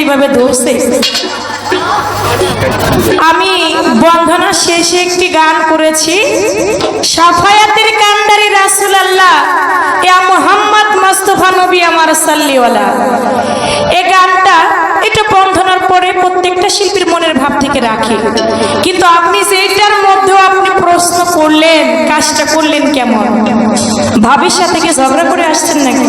এইভাবে ধরছে। আমি বন্ধনা শেষে একটি গান করেছি, সাফায়াতের কান্দারি রাসুল আল্লাহ মোহাম্মদ মোস্তফা নবী আমার সাল্লিওয়ালা। এ গানটা, এটা বন্ধনার পরে প্রত্যেকটা শিল্পীর মনের ভাব থেকে রাখে। কিন্তু আপনি যেটার মধ্যেও আপনি প্রশ্ন করলেন, কাজটা করলেন কেমন? ভাবির সাথে ঝগড়া করে আসছেন নাকি?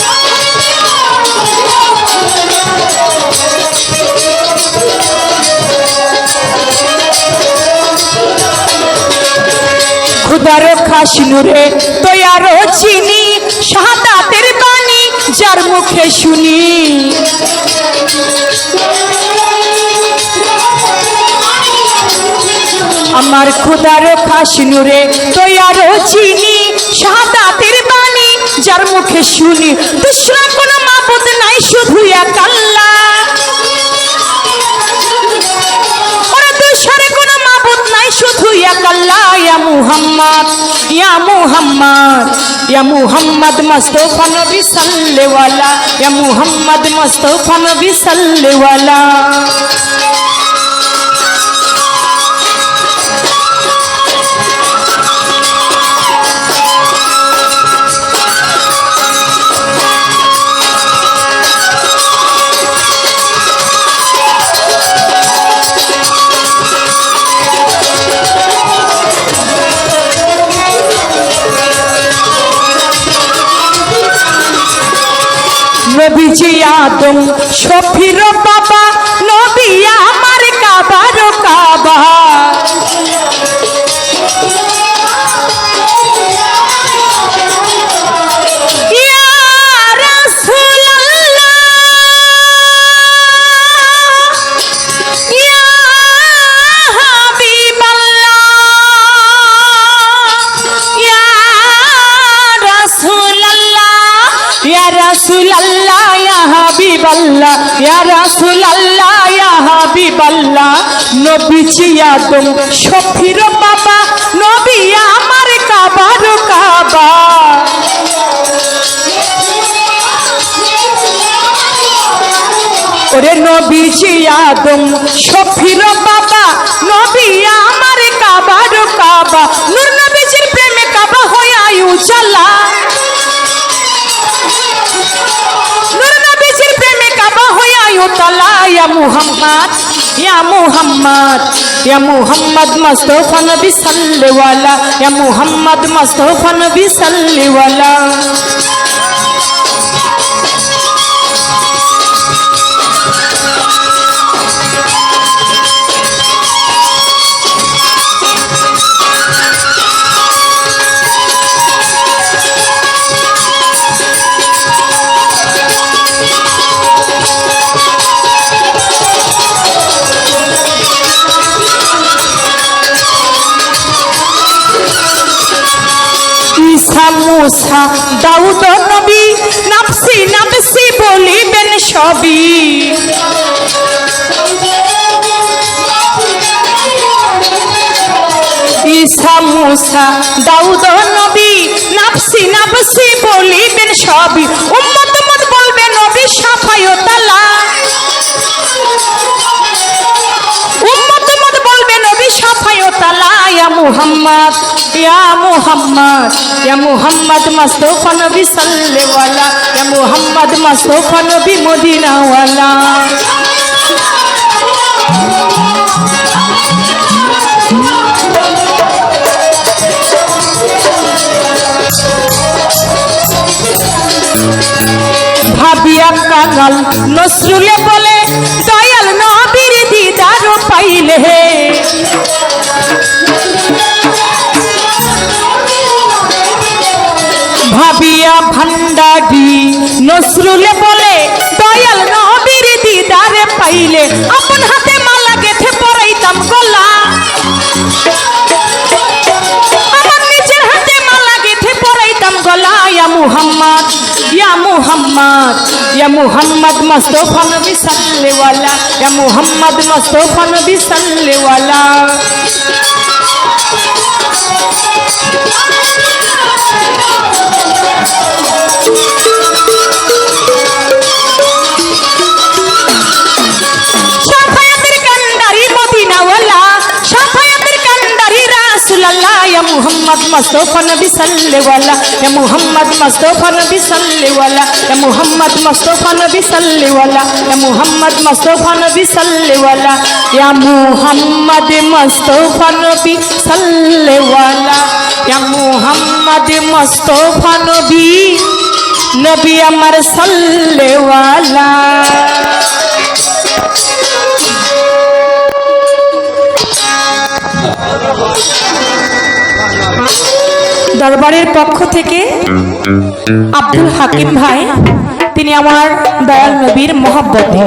খুদার খাসনুরে তৈয়ারো চিনি শাহাদাতের বাণী, যার মুখে শুনি। আমার খুদার খাসনুরে তৈয়ারো চিনি শাহাদাতের বাণী, যার মুখে শুনি। দুসরা কোনো মাবুদ নাই শুধু এক আল্লাহ ইয়া মুহাম্মদ ইয়া মুহাম্মদ ইয়া মুহাম্মদ মুস্তাফা নবী সাল্লেওয়ালা ইয়া মুহাম্মদ মুস্তাফা নবী সাল্লেওয়ালা নবীজি আদম শফির বাবা নবী হাবিবাল্লাহ, ইয়া রাসূলুল্লাহ, ইয়া হাবিবাল্লাহ, নবীজি আদম শফির বাবা নবী আমার কাবার কাবা। ওরে নবীজি আদম শফির বাবা নবী আমার কাবার কাবা। নূর প্রেমে কাবা হয়ে আয়ু চালা তালা ইয়া মুহাম্মদ ইয়া মুহাম্মদ ইয়া মুহাম্মদ মুস্তাফা নবী সাল্লেওয়ালা ইয়া মুহাম্মদ মুস্তাফা মুসা, দাউদ নবী বলিবেন সবই। ঈসা, মুসা, দাউদ নবী, নাফসি নাফসি বলিবেন সবই। উম্মত উম্মত বলবে, নবী মুহাম্মদ, ইয়া মুহাম্মদ ইয়া মুহাম্মদ মুস্তাফা নবী সাল্লেওয়ালা ইয়া মুহাম্মদ মুস্তাফা নবী মদিনাওয়ালা। ভাবিয়া কাঙাল নসরুলে বলে, দয়াল নবীর দিদার পাইলে ভাবিয়া নসরুলে বলে, দয়াল নবীর দিদারে পাইলে আপন হাতে মালা গেথে পরাইতাম গলা। আমার নিজের হাতে মালা গেথে পরাইতাম গলা। ইয়া মুহাম্মদ ইয়া মুহাম্মদ ইয়া মুহাম্মদ মস্তফা নবী সাল্লাল্লাহু আলাইহি ওয়া সাল্লাম, ইয়া মুহাম্মদ মস্তফা নবী সাল্লাল্লাহু আলাইহি ওয়া সাল্লাম। মুস্তাফা নবী সাল্লেওয়ালা ইয়া মুহাম্মদ মুস্তাফা নবী সাল্লেওয়ালা ইয়া মুহাম্মদ মুস্তাফা নবী সাল্লেওয়ালা ইয়া মুহাম্মদ মুস্তাফা নবী সাল্লেওয়ালা ইয়া মুহাম্মদ মুস্তাফা নবী সাল্লেওয়ালা ইয়া মুহাম্মদ মুস্তাফা নবী নবী আমার সাল্লেওয়ালা দরবারের পক্ষ থেকে আব্দুল হাকিম ভাই, তিনি আমার দয়াল নবীর মহাব্বতে।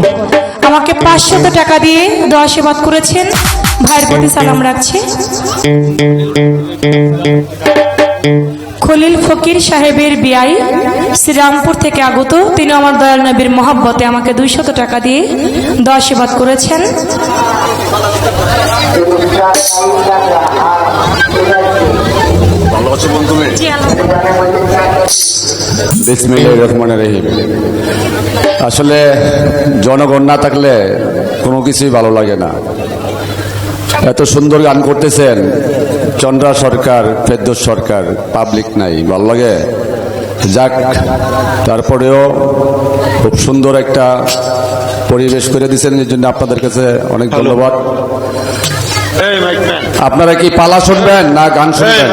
আমাকে পাঁচশত টাকা দিয়ে দোয়া সেবাদ করেছেন। ভাইয়ের প্রতি সালাম রাখছি। খলিল ফকির সাহেবের বিয়াই শ্রীরামপুর থেকে আগত। তিনি আমার দয়াল নবীর মহাব্বতে আমাকে দুইশত টাকা দিয়ে দোয়া সেবাদ করেছেন। বিসমিল্লাহ রহমান রহিম। আসলে জনগণ না থাকলে কোনো কিছুই ভালো লাগে না। এত সুন্দর গান করতেছেন চন্দ্রা সরকার ফেরদোস সরকার পাবলিক নাই ভালো লাগে? যাক তারপরেও খুব সুন্দর একটা পরিবেশ করে দিয়েছেন এর জন্য আপনাদের কাছে অনেক ধন্যবাদ। আপনারা কি পালা শুনবেন না গান শুনবেন?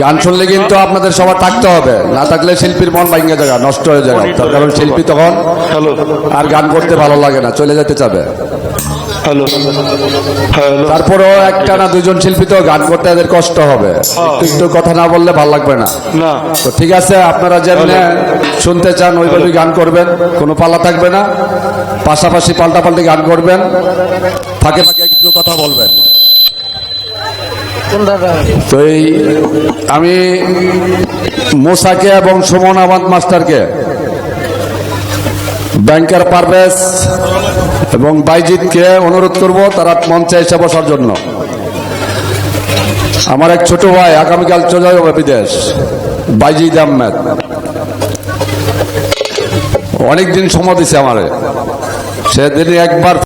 গান শুনলে কিন্তু আপনাদের সবার থাকতে হবে। না থাকলে শিল্পীর মন ভাঙ্গে জায়গা নষ্ট হয়ে যাবে তার কারণ শিল্পী তখন আর গান করতে ভালো লাগে না চলে যেতে চাবে। হ্যালো। একটা না দুজন শিল্পী তো গান করতে এদের কষ্ট হবে। একটু একটু কথা না বললে ভালো লাগবে না। না। তো ঠিক আছে আপনারা যেমনি শুনতে চান ওইভাবে গান করবেন। কোনো পালা থাকবে না। পাশাপাশি পাল্টাপাল্টি গান করবেন। ফাঁকে ফাঁকে একটু কথা বলবেন। তো এই আমি মোসাকে এবং সুমন আহমদ মাস্টারকে, ব্যাংকার পারভেজ এবং বাইজিৎকে অনুরোধ করব তারা মঞ্চে এসে বসার জন্য। আমার এক ছোট ভাই, আগামীকাল চলে যাবে বিদেশ, বাইজিদ আহমেদ। অনেকদিন সময় দিছে আমারে। সেদিন একবার